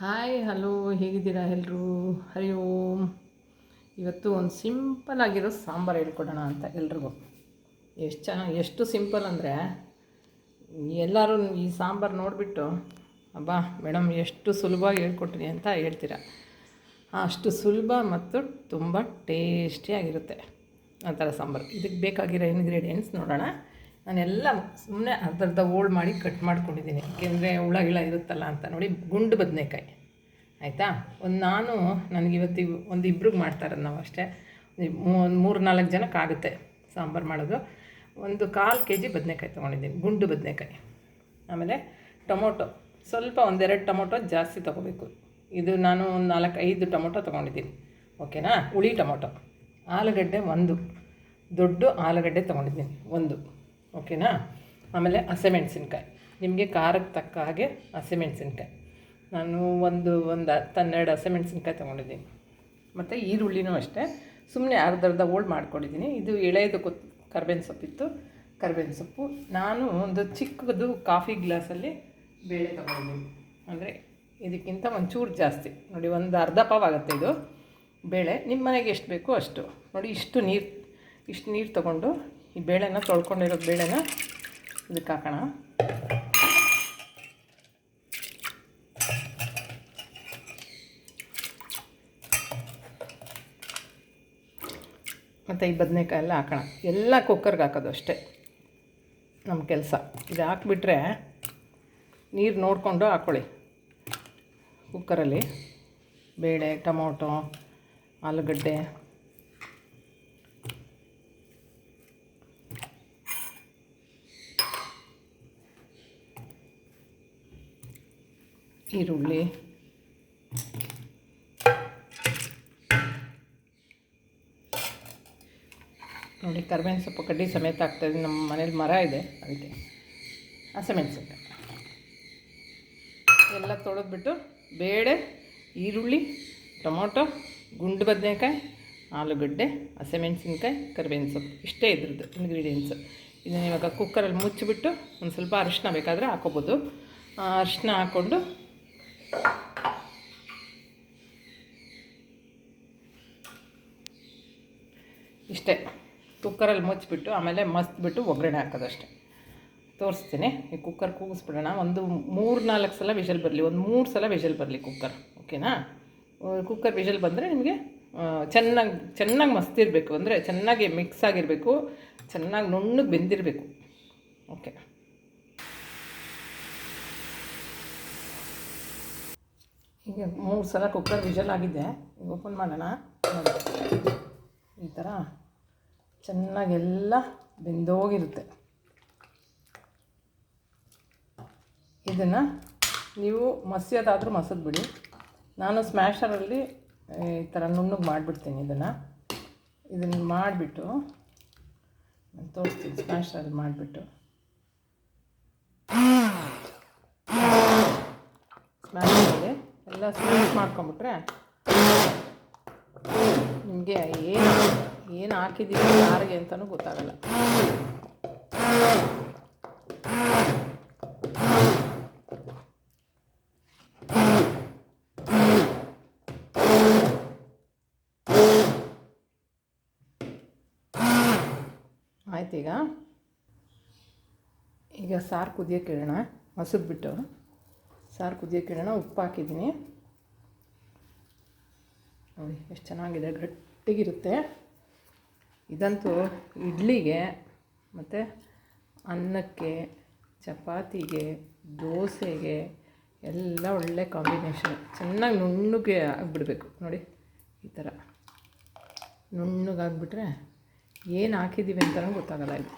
Hi, hello, ಹೇಗಿದ್ದೀರಾ ಎಲ್ಲರೂ ಹರಿ ಓಂ. ಇವತ್ತು ಒಂದು ಸಿಂಪಲ್ ಆಗಿರೋ ಸಾಂಬಾರು ಹೇಳ್ಕೊಡೋಣ ಅಂತ ಎಲ್ರಿಗೂ. ಎಷ್ಟು ಚೆನ್ನಾಗಿ ಎಷ್ಟು ಸಿಂಪಲ್ ಅಂದರೆ ಎಲ್ಲರೂ ಈ ಸಾಂಬಾರು ನೋಡಿಬಿಟ್ಟು, ಅಬ್ಬಾ, ಮೇಡಮ್, ಎಷ್ಟು ಸುಲಭವಾಗಿ ಹೇಳ್ಕೊಟ್ರಿ ಅಂತ ಹೇಳ್ತೀರಾ. ಅಷ್ಟು ಸುಲಭ ಮತ್ತು ತುಂಬ ಟೇಸ್ಟಿಯಾಗಿರುತ್ತೆ ಆ ಥರ ಸಾಂಬಾರು. ಇದಕ್ಕೆ ಬೇಕಾಗಿರೋ ಇಂಗ್ರೀಡಿಯೆಂಟ್ಸ್ ನೋಡೋಣ. ನಾನೆಲ್ಲ ಸುಮ್ಮನೆ ಅರ್ಧರ್ಧ ಓಲ್ಡ್ ಮಾಡಿ ಕಟ್ ಮಾಡ್ಕೊಂಡಿದ್ದೀನಿ. ಏಕೆಂದರೆ ಹುಳ ಗಿಳ ಇರುತ್ತಲ್ಲ ಅಂತ ನೋಡಿ ಗುಂಡು ಬದನೆಕಾಯಿ. ಆಯಿತಾ? ಒಂದು ನಾನು ನನಗೆ ಇವತ್ತು ಇವ್- ಒಂದು ಇಬ್ರಿಗೆ ಮಾಡ್ತಾ ಇರೋದು ನಾವು ಅಷ್ಟೇ. ಒಂದು ಮೂರು ನಾಲ್ಕು ಜನಕ್ಕೆ ಆಗುತ್ತೆ ಸಾಂಬಾರು ಮಾಡೋದು. ಒಂದು ಕಾಲು ಕೆ ಜಿ ಬದನೆಕಾಯಿ ತೊಗೊಂಡಿದ್ದೀನಿ, ಗುಂಡು ಬದನೆಕಾಯಿ. ಆಮೇಲೆ ಟೊಮೊಟೊ. ಸ್ವಲ್ಪ ಒಂದೆರಡು ಟೊಮೊಟೊ ಜಾಸ್ತಿ ತೊಗೋಬೇಕು. ಇದು ನಾನು ಒಂದು ನಾಲ್ಕು ಐದು ಟೊಮೊಟೊ ತೊಗೊಂಡಿದ್ದೀನಿ. ಓಕೆನಾ? ಹುಳಿ ಟೊಮೊಟೊ. ಆಲೂಗಡ್ಡೆ ಒಂದು. ದೊಡ್ಡ ಆಲೂಗಡ್ಡೆ ತೊಗೊಂಡಿದ್ದೀನಿ, ಒಂದು. ಓಕೆನಾ? ಆಮೇಲೆ ಹಸಿಮೆಣ್ಸಿನ್ಕಾಯಿ. ನಿಮಗೆ ಖಾರಕ್ಕೆ ತಕ್ಕ ಹಾಗೆ ಹಸಿಮೆಣ್ಸಿನ್ಕಾಯಿ. ನಾನು ಒಂದು ಒಂದು ಹನ್ನೆರಡು ಹಸಿಮೆಣ್ಸಿನ್ಕಾಯಿ ತೊಗೊಂಡಿದ್ದೀನಿ. ಮತ್ತು ಈರುಳ್ಳಿನೂ ಅಷ್ಟೇ. ಸುಮ್ಮನೆ ಅರ್ಧ ಅರ್ಧ ಓಲ್ಡ್ ಮಾಡ್ಕೊಂಡಿದ್ದೀನಿ. ಇದು ಎಳೆಯದು ಕೊತ್, ಕರ್ಬೇವಿನ ಸೊಪ್ಪಿತ್ತು ಕರ್ಬೇವಿನ ಸೊಪ್ಪು. ನಾನು ಒಂದು ಚಿಕ್ಕದು ಕಾಫಿ ಗ್ಲಾಸಲ್ಲಿ ಬೇಳೆ ತೊಗೊಂಡಿದ್ದೀನಿ. ಅಂದರೆ ಇದಕ್ಕಿಂತ ಒಂಚೂರು ಜಾಸ್ತಿ. ನೋಡಿ, ಒಂದು ಅರ್ಧ ಪಾವ್ ಆಗುತ್ತೆ ಇದು. ಬೇಳೆ. ನಿಮ್ಮ ಮನೆಗೆ ಎಷ್ಟು ಬೇಕೋ ಅಷ್ಟು. ನೋಡಿ, ಇಷ್ಟು ನೀರು ಇಷ್ಟು ನೀರು ತೊಗೊಂಡು ಈ ಬೇಳೆನ ತೊಳ್ಕೊಂಡಿರೋ ಬೇಳೆನ ಇದಕ್ಕೆ ಹಾಕೋಣ. ಮತ್ತು ಈ ಬದನೆಕಾಯಿ ಎಲ್ಲ ಹಾಕೋಣ. ಎಲ್ಲ ಕುಕ್ಕರ್ಗೆ ಹಾಕೋದು ಅಷ್ಟೇ ನಮ್ಮ ಕೆಲಸ. ಇದು ಹಾಕ್ಬಿಟ್ರೆ ನೀರು ನೋಡಿಕೊಂಡು ಹಾಕ್ಕೊಳ್ಳಿ ಕುಕ್ಕರಲ್ಲಿ ಬೇಳೆ, ಟೊಮೊಟೊ, ಆಲೂಗಡ್ಡೆ. ಈರುಳ್ಳಿ ನೋಡಿ, ಕರ್ಬೇವಿನ ಸೊಪ್ಪು ಕಡ್ಡಿ ಸಮೇತ ಆಗ್ತಾಯಿದೆ ನಮ್ಮ ಮನೇಲಿ ಮರ ಇದೆ, ಅದಕ್ಕೆ ಹಸಿಮೆಣಸಿನ್ಕಾಯಿ ಎಲ್ಲ ತೊಳೆದ್ಬಿಟ್ಟು ಬೇಳೆ, ಈರುಳ್ಳಿ, ಟೊಮೊಟೊ, ಗುಂಡು ಬದನೆಕಾಯಿ, ಆಲೂಗಡ್ಡೆ, ಹಸಿಮೆಣಸಿನ್ಕಾಯಿ, ಕರಿಬೇವಿನ ಸೊಪ್ಪು. ಇಷ್ಟೇ ಇದ್ರದ್ದು ಇಂಗ್ರೀಡಿಯೆಂಟ್ಸು ಇದನ್ನು ಇವಾಗ ಕುಕ್ಕರಲ್ಲಿ ಮುಚ್ಚಿಬಿಟ್ಟು ಒಂದು ಸ್ವಲ್ಪ ಅರಿಶಿನ ಬೇಕಾದರೆ ಹಾಕೋಬೋದು. ಅರಿಶಿನ ಹಾಕ್ಕೊಂಡು ಇಷ್ಟೇ. ಕುಕ್ಕರಲ್ಲಿ ಮುಚ್ಚಿಬಿಟ್ಟು, ಆಮೇಲೆ ಮಸ್ತ್ಬಿಟ್ಟು ಒಗ್ಗರಣೆ ಹಾಕೋದಷ್ಟೆ. ತೋರಿಸ್ತೀನಿ. ಈ ಕುಕ್ಕರ್ ಕೂಗಿಸ್ಬಿಡೋಣ. ಒಂದು ಮೂರು ನಾಲ್ಕು ಸಲ ವಿಷಲ್ ಬರಲಿ. ಒಂದು ಮೂರು ಸಲ ವಿಷಲ್ ಬರಲಿ ಕುಕ್ಕರ್. ಓಕೆನಾ? ಕುಕ್ಕರ್ ವಿಷಲ್ ಬಂದರೆ ನಿಮಗೆ ಚೆನ್ನಾಗಿ ಚೆನ್ನಾಗಿ ಮಸ್ತಿರಬೇಕು. ಅಂದರೆ ಚೆನ್ನಾಗಿ ಮಿಕ್ಸ್ ಆಗಿರಬೇಕು. ಚೆನ್ನಾಗಿ ನುಣ್ಣಗೆ ಬೆಂದಿರಬೇಕು. ಓಕೆ. ಈಗ ಮೂರು ಸಲ ಕುಕ್ಕರ್ ವಿಷಲ್ ಆಗಿದೆ ಈಗ ಓಪನ್ ಮಾಡೋಣ. ಈ ಥರ ಚೆನ್ನಾಗೆಲ್ಲ ಬೆಂದೋಗಿರುತ್ತೆ. ಇದನ್ನು ನೀವು ಮಸಿಯೋದಾದರೂ ಮಸದ್ ಬಿಡಿ. ನಾನು ಸ್ಮ್ಯಾಷರಲ್ಲಿ ಈ ಥರ ನುಣ್ಣಗೆ ಮಾಡಿಬಿಡ್ತೀನಿ ಇದನ್ನು. ಇದನ್ನು ಮಾಡಿಬಿಟ್ಟು, ನಾನು ತೋರಿಸ್ತೀನಿ ಸ್ಮ್ಯಾಶರಲ್ಲಿ ಮಾಡಿಬಿಟ್ಟು ಸ್ಮ್ಯಾಶ್ ಮಾಡಿ ಎಲ್ಲ ಸ್ಮೂತ್ ಮಾಡ್ಕೊಂಬಿಟ್ರೆ ನಿಮಗೆ ಏನು ಏನು ಹಾಕಿದ್ದೀವಿ ಯಾರಿಗೆ ಅಂತಲೂ ಗೊತ್ತಾಗಲ್ಲ. ಆಯ್ತೀಗ ಈಗ. ಸಾರು ಕುದಿಯೋಕೆ ಇಡೋಣ ಮಸದ್ಬಿಟ್ಟು ಸಾರು ಕುದಿಯೋಕೆ ಇಡೋಣ ಉಪ್ಪು ಹಾಕಿದ್ದೀನಿ. ನೋಡಿ, ಎಷ್ಟು ಚೆನ್ನಾಗಿದೆ, ಗಟ್ಟಿಗಿರುತ್ತೆ. ಇದಂತೂ ಇಡ್ಲಿಗೆ, ಮತ್ತು ಅನ್ನಕ್ಕೆ, ಚಪಾತಿಗೆ, ದೋಸೆಗೆ ಎಲ್ಲ ಒಳ್ಳೆ ಕಾಂಬಿನೇಷನ್. ಚೆನ್ನಾಗಿ ನುಣ್ಣಗೆ ಆಗಿಬಿಡ್ಬೇಕು. ನೋಡಿ, ಈ ಥರ. ನುಣ್ಣಗಾಗ್ಬಿಟ್ರೆ ಏನು ಹಾಕಿದ್ದೀವಿ ಅಂತಲೂ ಗೊತ್ತಾಗಲ್ಲ ಇದು.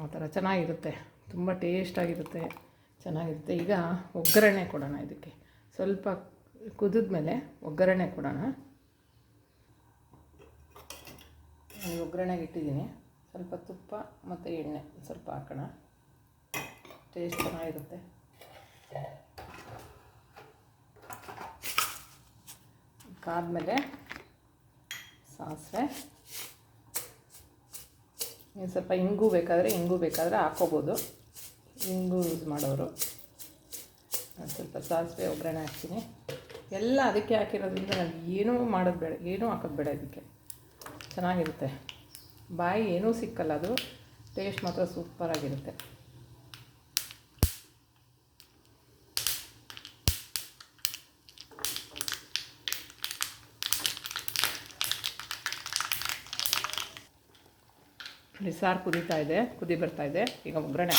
ಆ ಥರ ಚೆನ್ನಾಗಿರುತ್ತೆ. ತುಂಬ ಟೇಸ್ಟಾಗಿರುತ್ತೆ ಚೆನ್ನಾಗಿರುತ್ತೆ. ಈಗ ಒಗ್ಗರಣೆ ಕೊಡೋಣ ಇದಕ್ಕೆ. ಸ್ವಲ್ಪ ಕುದಿದ್ಮೇಲೆ ಒಗ್ಗರಣೆ ಕೊಡೋಣ. ನಾನು ಒಗ್ಗರಣೆಗೆ ಇಟ್ಟಿದ್ದೀನಿ. ಸ್ವಲ್ಪ ತುಪ್ಪ ಮತ್ತು ಎಣ್ಣೆ ಸ್ವಲ್ಪ ಹಾಕೋಣ. ಟೇಸ್ಟ್ ಚೆನ್ನಾಗಿರುತ್ತೆ. ಕಾದ್ಮೇಲೆ ಸಾಸಿವೆ. ಸ್ವಲ್ಪ ಇಂಗು ಬೇಕಾದರೆ ಇಂಗು ಬೇಕಾದರೆ ಹಾಕ್ಕೋಬೋದು ಇಂಗು ಯೂಸ್ ಮಾಡೋರು. ನಾನು ಸ್ವಲ್ಪ ಸಾಸಿವೆ ಒಗ್ಗರಣೆ ಹಾಕ್ತೀನಿ. ಎಲ್ಲ ಅದಕ್ಕೆ ಹಾಕಿರೋದ್ರಿಂದ ನಾವು ಏನೂ ಮಾಡೋದು ಬೇಡ, ಏನೂ ಹಾಕೋದು ಬೇಡ ಇದಕ್ಕೆ. ಚೆನ್ನಾಗಿರುತ್ತೆ. ಬಾಯಿ ಏನೂ ಸಿಕ್ಕಲ್ಲ ಅದು. ಟೇಸ್ಟ್ ಮಾತ್ರ ಸೂಪರಾಗಿರುತ್ತೆ. ಸಾರು ಕುದೀತಾ ಇದೆ, ಕುದಿ ಬರ್ತಾ ಇದೆ. ಈಗ ಒಗ್ಗರಣೆ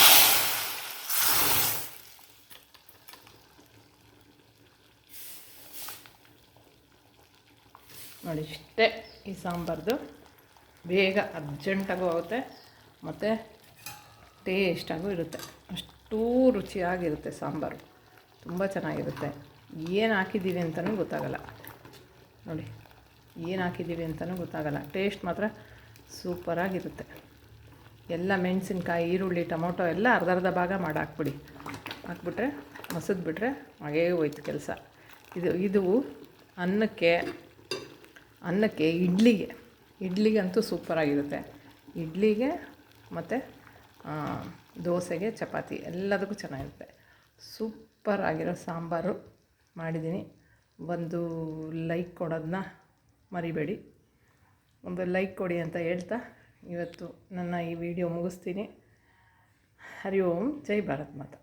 ನೋಡಿ, ಇಷ್ಟೇ ಈ ಸಾಂಬಾರ್ದು. ಬೇಗ ಅರ್ಜೆಂಟಾಗೂ ಆಗುತ್ತೆ ಮತ್ತು ಟೇಸ್ಟಾಗೂ ಇರುತ್ತೆ. ಅಷ್ಟೂ ರುಚಿಯಾಗಿರುತ್ತೆ ಸಾಂಬಾರು. ತುಂಬ ಚೆನ್ನಾಗಿರುತ್ತೆ. ಏನು ಹಾಕಿದ್ದೀವಿ ಅಂತಲೂ ಗೊತ್ತಾಗಲ್ಲ. ನೋಡಿ, ಏನು ಹಾಕಿದ್ದೀವಿ ಅಂತಲೂ ಗೊತ್ತಾಗಲ್ಲ. ಟೇಸ್ಟ್ ಮಾತ್ರ ಸೂಪರಾಗಿರುತ್ತೆ. ಎಲ್ಲ ಮೆಣಸಿನ್ಕಾಯಿ, ಈರುಳ್ಳಿ, ಟೊಮೊಟೊ ಎಲ್ಲ ಅರ್ಧ ಅರ್ಧ ಭಾಗ ಮಾಡಿ ಹಾಕ್ಬಿಡಿ ಹಾಕ್ಬಿಟ್ರೆ, ಮಸದ್ಬಿಟ್ರೆ ಹಾಗೇ ಹೋಯ್ತು ಕೆಲಸ. ಇದು ಇದು ಅನ್ನಕ್ಕೆ ಅನ್ನಕ್ಕೆ ಇಡ್ಲಿಗೆ ಇಡ್ಲಿಗಂತೂ ಸೂಪರಾಗಿರುತ್ತೆ ಇಡ್ಲಿಗೆ ಮತ್ತು ದೋಸೆಗೆ ಚಪಾತಿ ಎಲ್ಲದಕ್ಕೂ ಚೆನ್ನಾಗಿರುತ್ತೆ. ಸೂಪರ್ ಆಗಿರೋ ಸಾಂಬಾರು ಮಾಡಿದ್ದೀನಿ. ಒಂದು ಲೈಕ್ ಕೊಡೋದನ್ನ ಮರಿಬೇಡಿ. ಒಂದು ಲೈಕ್ ಕೊಡಿ ಅಂತ ಹೇಳ್ತಾ ಇವತ್ತು ನನ್ನ ಈ ವಿಡಿಯೋ ಮುಗಿಸ್ತೀನಿ. ಹರಿ ಓಂ, ಜೈ ಭಾರತ್ ಮಾತಾ.